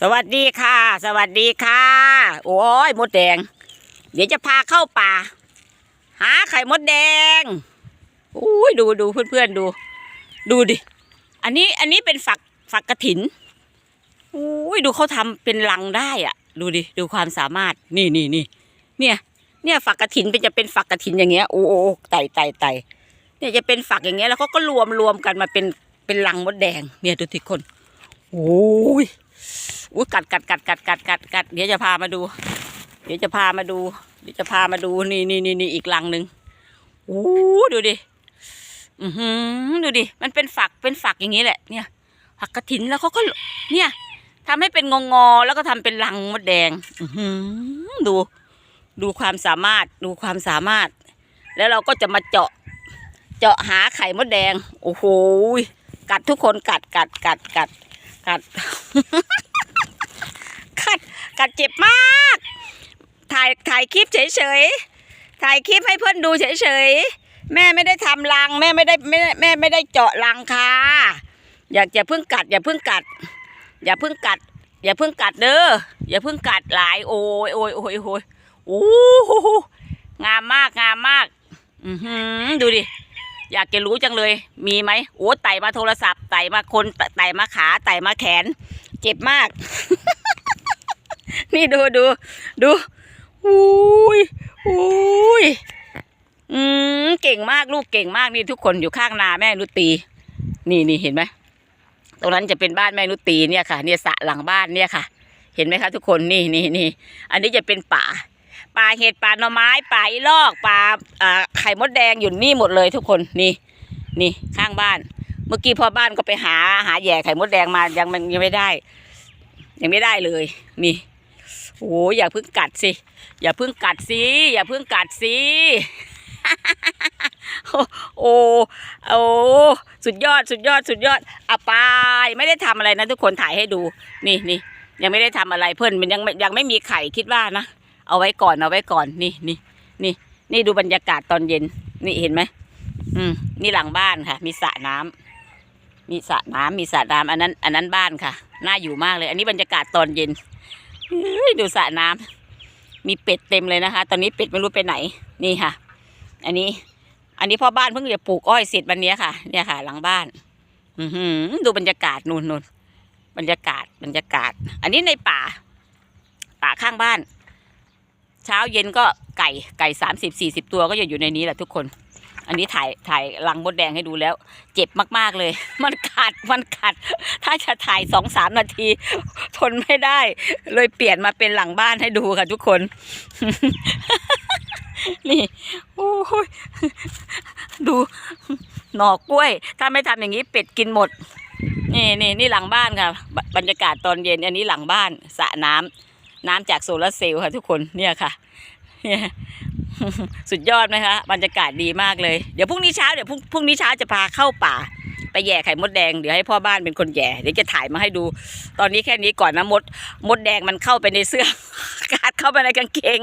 สวัสดีค่ะ สวัสดีค่ะ โอ้ยมดแดง เดี๋ยวจะพาเข้าป่า หาไข่มดแดงอุ้ยดูดูเพื่อนๆดู ดูดิ อันนี้อันนี้เป็นฝักฝักกระถินอุ้ยดูเขาทำเป็นรังได้อะ ดูดิดูความสามารถ นี่นี่นี่เนี่ย เนี่ยฝักกระถินเป็นจะเป็นฝักกระถินอย่างเงี้ยโอ้โอ้ไต่ไต่ไต่เนี่ยจะเป็นฝักอย่างเงี้ยแล้วเขาก็รวมรวมกันมาเป็นเป็นรังมดแดง เนี่ยดูทุกคนโอ้ย อุ้ยกัดกัดกัดกัดกัดกัดกัดเดี๋ยวจะพามาดู เดี๋ยวจะพามาดู เดี๋ยวจะพามาดูนี่นี่นี่นี่อีกลังหนึ่งโอ้ดูดิอือหือดูดิมันเป็นฝักเป็นฝักอย่างนี้แหละ เนี่ยฝักกระถินแล้วเขาก็เนี่ยทำให้เป็นงองอๆแล้วก็ทำเป็นรังมดแดง อือหือดู ดูความสามารถดูความสามารถ แล้วเราก็จะมาเจาะ เจาะหาไข่มดแดง โอ้โหกัดทุกคนกัดกัดกัดกัด กัด กัด กัดเจ็บมาก ถ่าย ถ่ายคลิปเฉยๆ ถ่ายคลิปให้เพื่อนดูเฉยๆ แม่ไม่ได้ทำรัง แม่ไม่ได้ไม่แม่ไม่ได้เจาะรังค่ะ อยากอย่าเพิ่งกัด อย่าเพิ่งกัด อย่าเพิ่งกัด อย่าเพิ่งกัดเด้อ อย่าเพิ่งกัดหลาย โอ้ยโอ้ยโอ้ยโอ้ยโอ้โหงามมาก งามมาก อือหือ ดูดิ อยากจะรู้จังเลย มีไหมโอ้ไต่มาโทรศัพท์ไต่มาคนไต่มาขาไต่มาแขน เจ็บมาก นี่ดูดูดูอุ้ยอุ้ยอืมเก่งมากลูกเก่งมากนี่ทุกคนอยู่ข้างนาแม่นุตี นี่นี่เห็นไหมตรงนั้นจะเป็นบ้านแม่นุตีเนี่ยค่ะ เนี่ยสะหลังบ้านเนี่ยค่ะ เห็นไหมคะทุกคนนี่นี่นี่อันนี้จะเป็นป่า ป่าเห็ดป่าหน่อไม้ป่าอีลอกป่าไข่มดแดงอยู่นี่หมดเลยทุกคนนี่นี่ข้างบ้าน เมื่อกี้พ่อบ้านก็ไปหาหาแย่ไข่มดแดงมายังมันยังไม่ได้ ยังไม่ได้เลยนี่โอ้ยอย่าเพิ่งกัดสิ อย่าเพิ่งกัดสิอย่าเพิ่งกัดสิโอ้โอ้สุดยอดสุดยอดสุดยอดอะไปไม่ได้ทำอะไรนะทุกคนถ่ายให้ดู นี่นี่ยังไม่ได้ทำอะไรเพื่อนมันยังยังไม่มีไข่คิดว่านะ เอาไว้ก่อนเอาไว้ก่อนนี่นี่นี่นี่ดูบรรยากาศตอนเย็น นี่เห็นไหมอืมนี่หลังบ้านค่ะ มีสระน้ำมีสระน้ำมีสระน้ำอันนั้น อันนั้นบ้านค่ะ น่าอยู่มากเลย อันนี้บรรยากาศตอนเย็นดูสระน้ำมีเป็ดเต็มเลยนะคะ ตอนนี้เป็ดไม่รู้ไปไหน นี่ค่ะ อันนี้ อันนี้พ่อบ้านเพิ่งจะปลูกอ้อยเสร็จวันเนี้ยค่ะ เนี่ยค่ะ หลังบ้าน อือหือดูบรรยากาศนู่นนู่นบรรยากาศบรรยากาศ อันนี้ในป่า ป่าข้างบ้าน เช้าเย็นก็ไก่ไก่สามสิบสี่สิบตัวก็จะอยู่ในนี้แหละทุกคน อันนี้ถ่ายถ่ายรังมดแดงให้ดูแล้ว เจ็บมากๆเลย มันกัดมันกัด ถ้าจะถ่ายสองสามนาที ทนไม่ได้ เลยเปลี่ยนมาเป็นหลังบ้านให้ดูค่ะทุกคน นี่โอ้ยดูหน่อกล้วย ถ้าไม่ทำอย่างนี้เป็ดกินหมด นี่นี่นี่หลังบ้านค่ะบบรรยากาศตอนเย็นอันนี้หลังบ้านสระน้ำ น้ำจากโซลาร์เซลล์ค่ะทุกคนเนี่ยค่ะเนี่ยสุดยอดไหมคะบรรยากาศดีมากเลยเดี๋ยวพรุ่งนี้เช้าเดี๋ยวพรุ่งพรุ่งนี้เช้าจะพาเข้าป่า ไปแย่ไข่มดแดงเดี๋ยวให้พ่อบ้านเป็นคนแย่เดี๋ยวจะถ่ายมาให้ดู ตอนนี้แค่นี้ก่อนนะมด มดแดงมันเข้าไปในเสื้อกัดเข้าไปในกางเกง